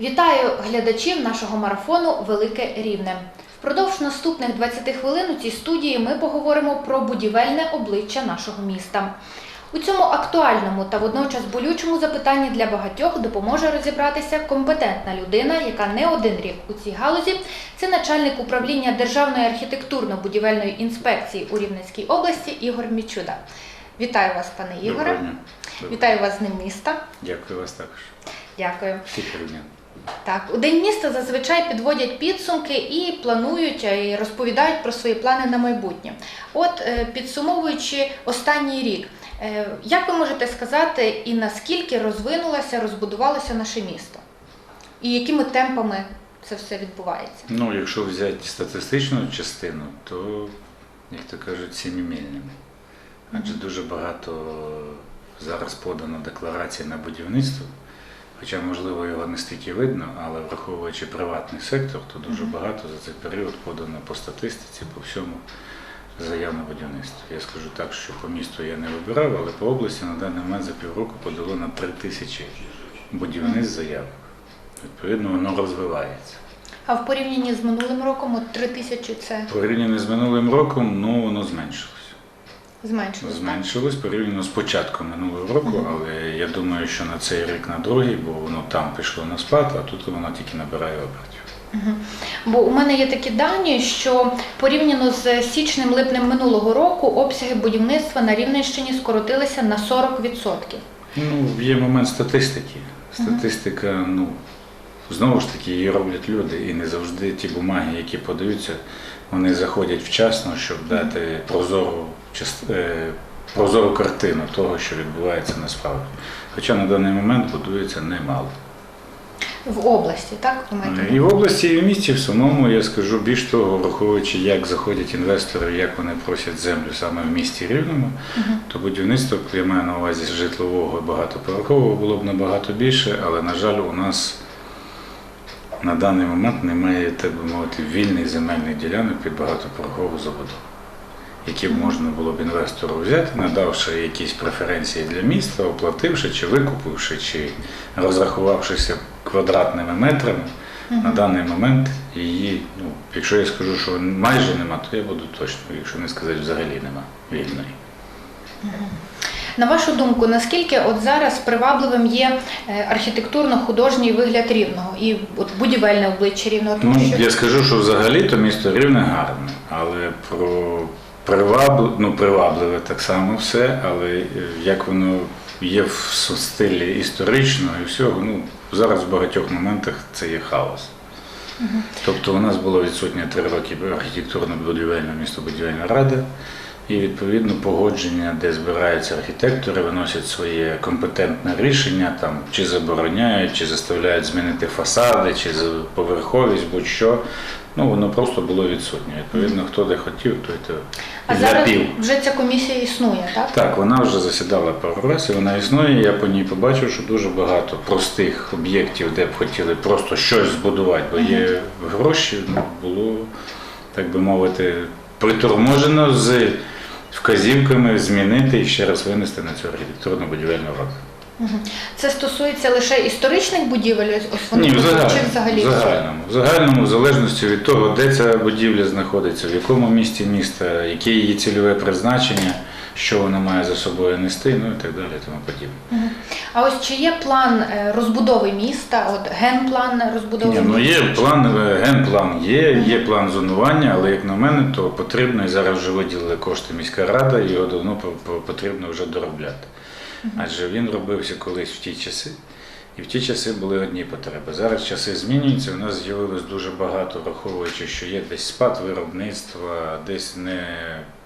Вітаю глядачів нашого марафону Велике Рівне. Впродовж наступних 20 хвилин у цій студії ми поговоримо про будівельне обличчя нашого міста. У цьому актуальному та водночас болючому запитанні для багатьох допоможе розібратися компетентна людина, яка не один рік у цій галузі. Це начальник управління Державної архітектурно-будівельної інспекції у Рівненській області Ігор Мічуда. Вітаю вас, пане Ігоре. Вітаю вас з ним міста. Дякую вас також. Дякую. Всіх рівнян. Так, у день міста зазвичай підводять підсумки і планують е, і розповідають про свої плани на майбутнє. От е, підсумовуючи останній рік, е, як ви можете сказати, і наскільки розвинулося, розбудувалося наше місто? І якими темпами це все відбувається? Ну, якщо взяти статистичну частину, то, як то кажуть, сімімільними. Адже дуже багато зараз подано декларацій на будівництво. Хоча, можливо, його не стільки видно, але враховуючи приватний сектор, то дуже багато за цей період подано по статистиці, по всьому заяв на будівництво. Я скажу так, що по місту я не вибирав, але по області на даний момент за півроку подало на 3 тисячі будівництв заяв. Відповідно, воно розвивається. А в порівнянні з минулим роком, от 3 тисячі це Порівняно з минулим роком, ну воно зменшилось. Зменшилось. Зменшилось порівняно з початком минулого року, але я думаю, що на цей рік, на другий, бо воно там пішло на спад, а тут воно тільки набирає обертів. Бо у мене є такі дані, що порівняно з січнем-липнем минулого року обсяги будівництва на Рівненщині скоротилися на 40%. Ну, є момент статистики. Статистика, ну, знову ж таки, її роблять люди, і не завжди ті бумаги, які подаються, вони заходять вчасно, щоб дати прозору, е, прозору картину того, що відбувається насправді. Хоча на даний момент будується немало. В області, так? І в області, і в місті в самому я скажу більш того, враховуючи, як заходять інвестори, як вони просять землю саме в місті Рівному, то будівництво, я маю на увазі житлового і багатоповерхового, було б набагато більше, але, на жаль, у нас на даний момент немає, так би мовити, вільних земельних ділянок під багатоповерхову забудову, які б можна було б інвестору взяти, надавши якісь преференції для міста, оплативши чи викупивши, чи розрахувавшися квадратними метрами. На даний момент її, ну, якщо я скажу, що майже нема, то я буду точно, якщо не сказати взагалі нема вільної. На вашу думку, наскільки от зараз привабливим є е, архітектурно-художній вигляд рівного і от будівельне обличчя рівного? Тому Ну, що я скажу, що взагалі то місто рівне гарне, але про привабливе, ну, привабливе так само все, але е, як воно є в стилі історичного і всього, ну, зараз в багатьох моментах це є хаос. Тобто у нас було відсутнє три роки архітектурно-будівельна містобудівельна рада, і відповідно погодження, де збираються архітектори, виносять своє компетентне рішення, там чи забороняють, чи заставляють змінити фасади, чи поверховість, будь-що. Ну воно просто було відсутнє. Відповідно, хто де хотів, той то а зараз вже ця комісія існує, так? Так, вона вже засідала пару разів, вона існує. Я по ній побачив, що дуже багато простих об'єктів, де б хотіли просто щось збудувати, бо є гроші, ну, було, так би мовити, приторможено з вказівками змінити і ще раз винести на цю архітектурну будівельну раду. Це стосується лише історичних будівель, ось вони Ні, в загальному, чи взагалі в загальному. В загальному, в залежності від того, де ця будівля знаходиться, в якому місті міста, яке її цільове призначення, що вона має за собою нести, ну і так далі, тому подібне. А ось чи є план е, розбудови міста, от генплан розбудови Ні, ну є план, е, генплан є, є план зонування, але як на мене, то потрібно і зараз вже виділили кошти міська рада, і його давно по- по- потрібно вже доробляти. Адже він робився колись в ті часи, і в ті часи були одні потреби. Зараз часи змінюються. У нас з'явилось дуже багато, враховуючи, що є десь спад виробництва, десь не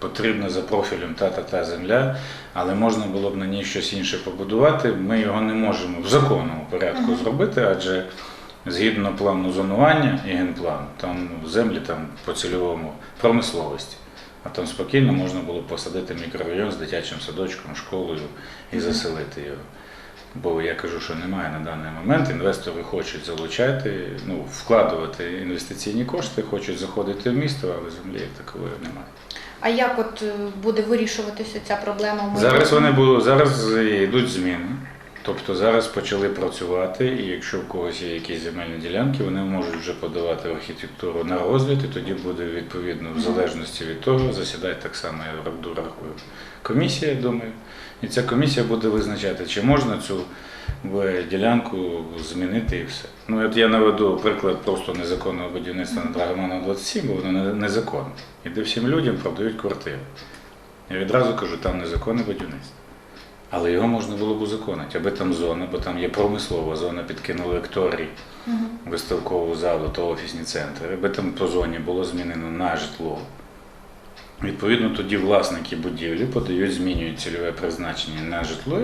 потрібна за профілем та та та земля, але можна було б на ній щось інше побудувати. Ми його не можемо в законному порядку зробити, адже згідно плану зонування і генплану, там землі там по цільовому промисловості. А там спокійно можна було посадити мікрорайон з дитячим садочком, школою і заселити його. Бо я кажу, що немає на даний момент. Інвестори хочуть залучати, ну, вкладувати інвестиційні кошти, хочуть заходити в місто, але землі як такової немає. А як от е, буде вирішуватися ця проблема? Зараз вони були, зараз йдуть зміни. Тобто зараз почали працювати, і якщо в когось є якісь земельні ділянки, вони можуть вже подавати архітектуру на розгляд, і тоді буде відповідно в залежності від того, засідає так само, я комісія, я думаю. І ця комісія буде визначати, чи можна цю ділянку змінити і все. Ну от я наведу приклад просто незаконного будівництва на Драгомана 27, бо воно незаконне. І де всім людям продають квартири. Я відразу кажу, там незаконне будівництво. Але його можна було б узаконити, аби там зона, бо там є промислова зона, підкинули лекторій, виставкову залу та офісні центри, аби там по зоні було змінено на житло. Відповідно, тоді власники будівлі подають, змінюють цільове призначення на житло,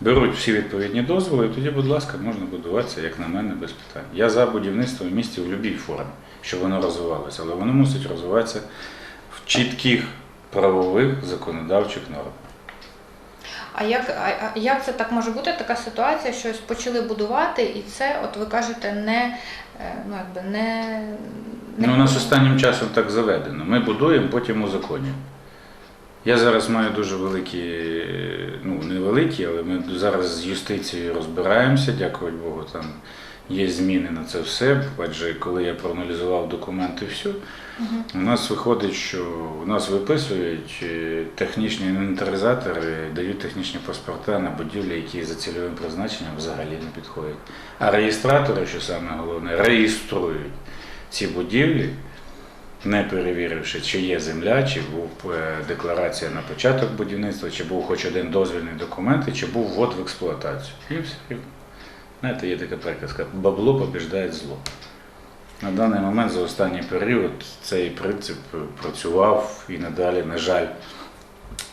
беруть всі відповідні дозволи, і тоді, будь ласка, можна будуватися, як на мене, без питань. Я за будівництво в місті в будь-якій формі, щоб воно розвивалося, але воно мусить розвиватися в чітких правових законодавчих нормах. А як, а, як це так може бути? Така ситуація, що почали будувати, і це, от ви кажете, не е, ну якби не Ну, у нас останнім часом так заведено. Ми будуємо, потім узаконюємо. Я зараз маю дуже великі, ну не великі, але ми зараз з юстицією розбираємося, дякувати Богу, там є зміни на це все. Адже коли я проаналізував документи, все, у нас виходить, що у нас виписують е, технічні інвентаризатори, дають технічні паспорта на будівлі, які за цільовим призначенням взагалі не підходять. А реєстратори, що саме головне, реєструють ці будівлі, не перевіривши, чи є земля, чи був е, декларація на початок будівництва, чи був хоч один дозвільний документ, і чи був ввод в експлуатацію. І все. Знаєте, є така приказка, бабло побіждає зло. На даний момент за останній період цей принцип працював і надалі, на жаль,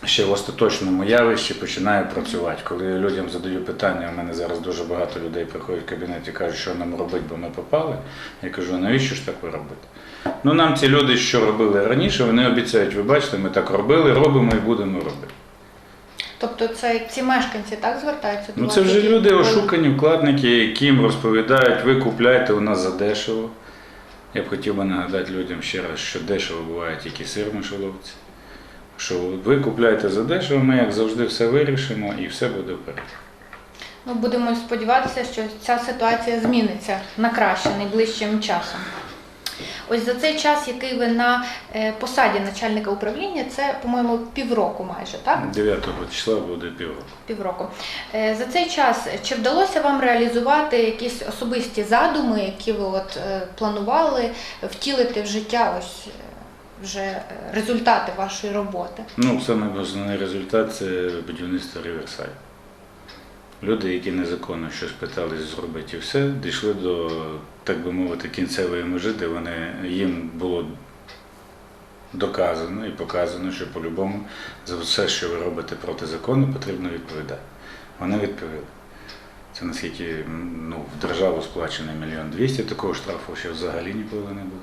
ще в остаточному явищі починає працювати. Коли я людям задаю питання, у мене зараз дуже багато людей приходять в кабінет і кажуть, що нам робити, бо ми попали. Я кажу, навіщо ж так ви робите? Ну нам ці люди, що робили раніше, вони обіцяють, ви бачите, ми так робили, робимо і будемо робити. Тобто це ці мешканці так звертаються до Ну вас, це вже люди ошукані, вкладники, яким розповідають, ви купляйте у нас за дешево. Я б хотів би нагадати людям ще раз, що дешево буває тільки сир в мишоловці. Що ви купляєте за дешево, ми як завжди все вирішимо і все буде вперед. Ну, будемо сподіватися, що ця ситуація зміниться на краще найближчим часом. Ось за цей час, який ви на е, посаді начальника управління, це, по-моєму, півроку майже, так? 9 числа буде півроку. Півроку. Е, За цей час чи вдалося вам реалізувати якісь особисті задуми, які ви от е, планували втілити в життя ось вже е, результати вашої роботи? Ну, саме основний результат це будівництво Ріверсайд. Люди, які незаконно щось питались зробити і все, дійшли до, так би мовити, кінцевої межі, де вони, їм було доказано і показано, що по-любому за все, що ви робите проти закону, потрібно відповідати. Вони відповіли. Це наскільки ну, в державу сплачено мільйон двісті, такого штрафу ще взагалі ніколи не було.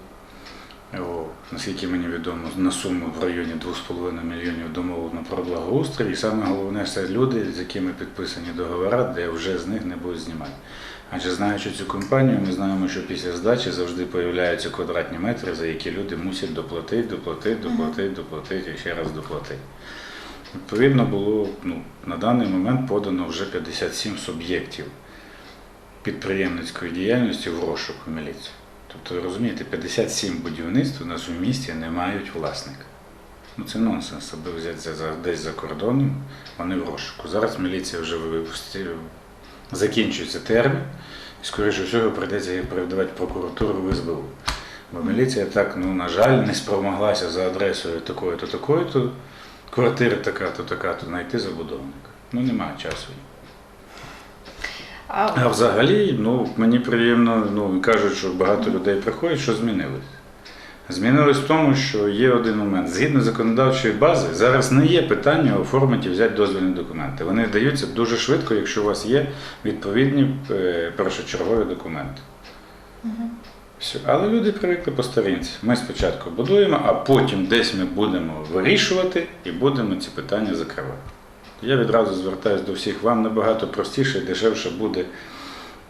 О, наскільки мені відомо, на суму в районі 2,5 мільйонів домовлено про благоустрій. І саме головне, це люди, з якими підписані договори, де вже з них не будуть знімати. Адже знаючи цю компанію, ми знаємо, що після здачі завжди появляються квадратні метри, за які люди мусять доплатити, доплатити, доплатити, доплатити і ще раз доплатити. Відповідно, було ну, на даний момент подано вже 57 суб'єктів підприємницької діяльності в розшук у міліцію. Тобто, розумієте, 57 будівництв у нас у місті не мають власника. Ну це нонсенс, аби взяти десь за кордоном, вони в розшуку. Зараз міліція вже закінчується термін, і скоріше всього прийдеться її передавати прокуратуру в СБУ. Бо міліція так, ну, на жаль, не спромоглася за адресою такою-то, такою-то, квартири така-то, така-то знайти забудовника. Ну немає часу. А взагалі, ну мені приємно, ну кажуть, що багато людей приходять, що змінилось. Змінилось в тому, що є один момент. Згідно законодавчої бази, зараз не є питання оформити і взяти дозвільні документи. Вони даються дуже швидко, якщо у вас є відповідні е, першочергові документи. Все. Але люди привикли по старінці. Ми спочатку будуємо, а потім десь ми будемо вирішувати і будемо ці питання закривати. Я відразу звертаюся до всіх, вам набагато простіше і дешевше буде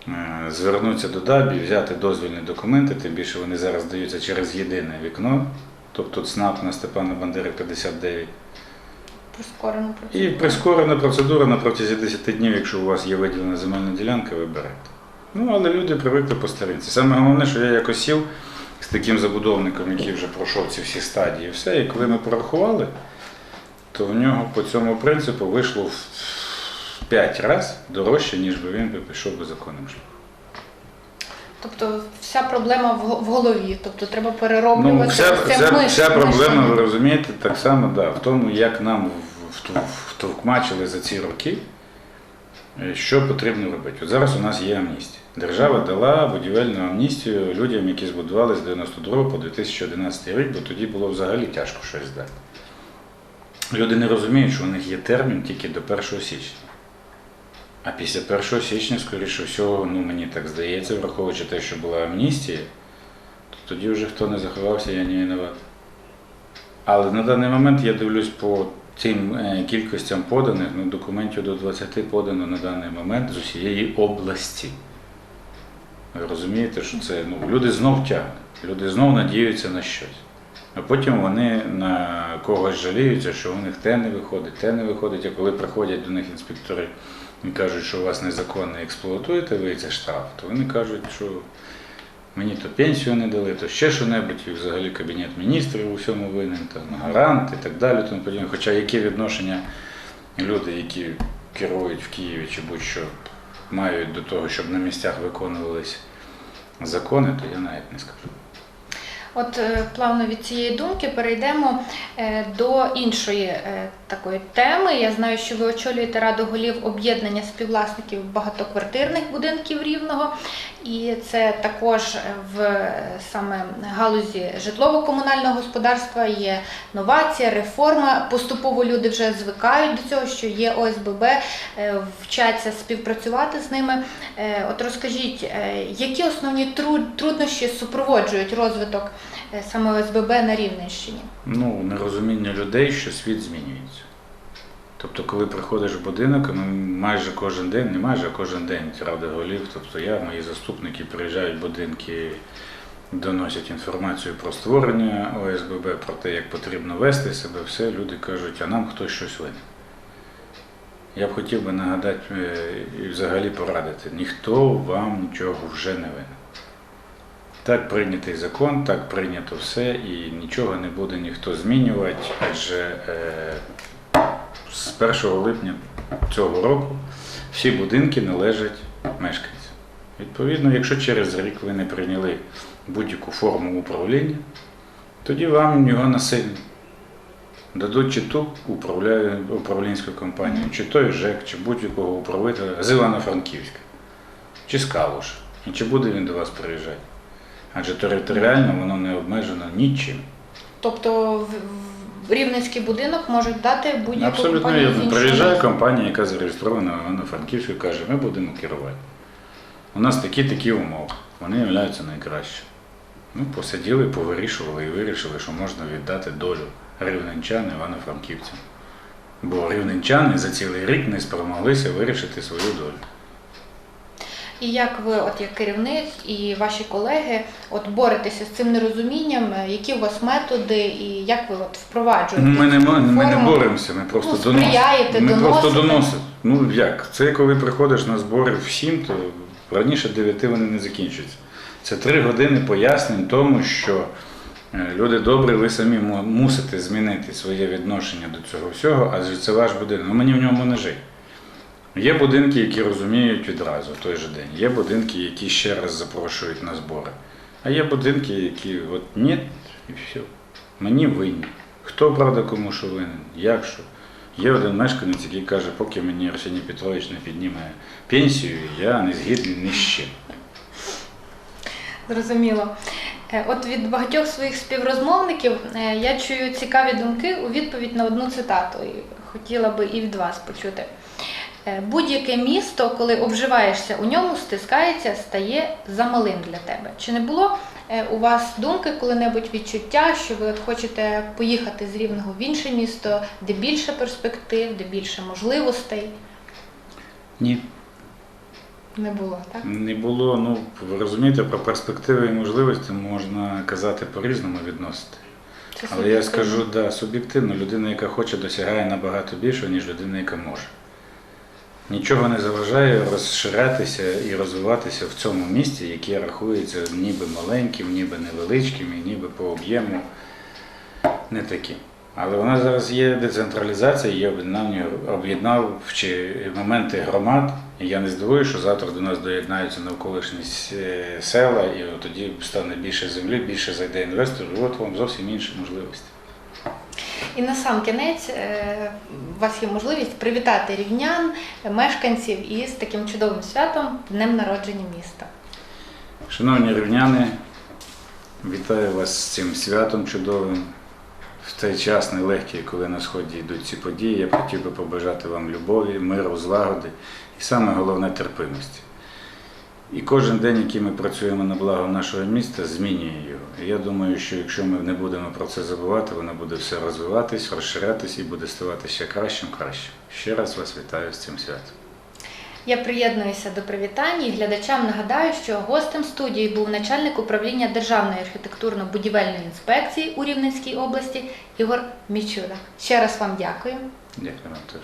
е, звернутися до ДАБІ, взяти дозвільні документи, тим більше вони зараз даються через єдине вікно, тобто ЦНАП на Степана Бандери 59. Прискорену І прискорена процедура на протязі 10 днів, якщо у вас є виділена земельна ділянка, ви берете. Ну, але люди привикли по старинці. Саме головне, що я якось сів з таким забудовником, який вже пройшов ці всі стадії, все, і коли ми порахували, то в нього по цьому принципу вийшло в 5 разів дорожче, ніж би він би пішов би законним шляхом. Тобто вся проблема в голові. Тобто треба перероблювати Ну, вся, це вся, миш- вся проблема, ви розумієте, так само да, в тому, як нам втовкмачили за ці роки, е, що потрібно робити. От зараз у нас є амністія. Держава дала будівельну амністію людям, які збудували з 92 по 2011 рік, бо тоді було взагалі тяжко щось здати. Люди не розуміють, що у них є термін тільки до 1 січня. А після 1 січня, скоріше всього, ну мені так здається, враховуючи те, що була амністія, то тоді вже хто не заховався, я не винуват. Але на даний момент я дивлюсь по цим е, кількостям поданих, ну, документів до 20 подано на даний момент з усієї області. Ви розумієте, що це ну, люди знов тягнуть, люди знов надіються на щось. А потім вони на когось жаліються, що у них те не виходить, те не виходить. А коли приходять до них інспектори і кажуть, що у вас незаконно експлуатуєте ви цей штраф, то вони кажуть, що мені то пенсію не дали, то ще що-небудь, і взагалі кабінет міністрів у всьому винен, там, гарант і так далі. Тому подібне. Хоча які відношення люди, які керують в Києві чи будь-що мають до того, щоб на місцях виконувались закони, то я навіть не скажу. От е, плавно від цієї думки перейдемо е, до іншої е, такої теми. Я знаю, що ви очолюєте раду голів об'єднання співвласників багатоквартирних будинків рівного, і це також в саме галузі житлово-комунального господарства є новація, реформа. Поступово люди вже звикають до цього, що є ОСББ, вчаться співпрацювати з ними. От розкажіть, які основні труднощі супроводжують розвиток саме ОСББ на Рівненщині? ну, нерозуміння людей, що світ змінюється. Тобто, коли приходиш в будинок, ми майже кожен день, не майже а кожен день ради голів, тобто я, мої заступники приїжджають в будинки, доносять інформацію про створення ОСББ, про те, як потрібно вести себе, все, люди кажуть, а нам хтось щось винен. Я б хотів би нагадати е, і взагалі порадити, ніхто вам нічого вже не винен. Так прийнятий закон, так прийнято все, і нічого не буде ніхто змінювати, адже е, з 1 липня цього року всі будинки належать мешканцям. Відповідно, якщо через рік ви не прийняли будь-яку форму управління, тоді вам його насильно дадуть чи ту управлінську компанію, чи той ЖЕК, чи будь-якого управителя з Івано-Франківська, чи з Калуша. І чи буде він до вас приїжджати? Адже територіально воно не обмежено нічим. Тобто в, в Рівненський будинок можуть дати будь-яку Абсолютно компанію з вірно. іншого Приїжджає міста. компанія, яка зареєстрована в Івано-Франківську, і каже, ми будемо керувати. У нас такі-такі умови. Вони являються найкращими. Ну, посиділи, повирішували і вирішили, що можна віддати долю рівненчан Івано-Франківцям. Бо рівненчани за цілий рік не спромоглися вирішити свою долю. І як ви, от як керівник і ваші колеги, от боретеся з цим нерозумінням, які у вас методи і як ви от впроваджуєте? Ми не, мо- ми не боремося, ми просто Ну, доносимо. сприяєте, Ми просто доносимо. Ну як? Це коли приходиш на збори в 7, то раніше 9 вони не закінчуються. Це 3 години пояснень тому, що е, люди добрі, ви самі мусите змінити своє відношення до цього всього, адже це ваш будинок. Ну мені в ньому не жити. Є будинки, які розуміють відразу той же день. Є будинки, які ще раз запрошують на збори. А є будинки, які от ні, і все. Мені винні. Хто правда кому що винен? Як що? Є один мешканець, який каже, поки мені Арсеній Петрович не підніме пенсію, я не згідний ні з чим. Зрозуміло. Е, От від багатьох своїх співрозмовників е, я чую цікаві думки у відповідь на одну цитату. Хотіла би і від вас почути. Е, Будь-яке місто, коли обживаєшся у ньому, стискається, стає замалим для тебе. Чи не було е, у вас думки коли-небудь відчуття, що ви от хочете поїхати з Рівного в інше місто, де більше перспектив, де більше можливостей? Ні. Не було, так? Не було, ну ви розумієте, про перспективи і можливості можна казати по-різному відносити. Це Але я скажу, да, суб'єктивно, людина, яка хоче, досягає набагато більше, ніж людина, яка може. Нічого не заважає розширятися і розвиватися в цьому місті, яке рахується ніби маленьким, ніби невеличким, і ніби по об'єму не таким. Але нас зараз є децентралізація, є об'єднання, об'єднавчі моменти громад. І я не здивуюся, що завтра до нас доєднаються навколишні села, і тоді стане більше землі, більше зайде інвесторів, от вам зовсім інші можливості. І на сам кінець е, у вас є можливість привітати рівнян, мешканців із таким чудовим святом Днем народження міста. Шановні рівняни, вітаю вас з цим святом чудовим. В той час нелегкий, коли на сході йдуть ці події, я хотів би побажати вам любові, миру, злагоди і саме головне терпимості. І кожен день, який ми працюємо на благо нашого міста, змінює його. І я думаю, що якщо ми не будемо про це забувати, воно буде все розвиватись, розширятись і буде ставати ще кращим, кращим. Ще раз вас вітаю з цим святом. Я приєднуюся до привітань і глядачам нагадаю, що гостем студії був начальник управління Державної архітектурно-будівельної інспекції у Рівненській області Ігор Мічура. Ще раз вам дякую. Дякую вам теж.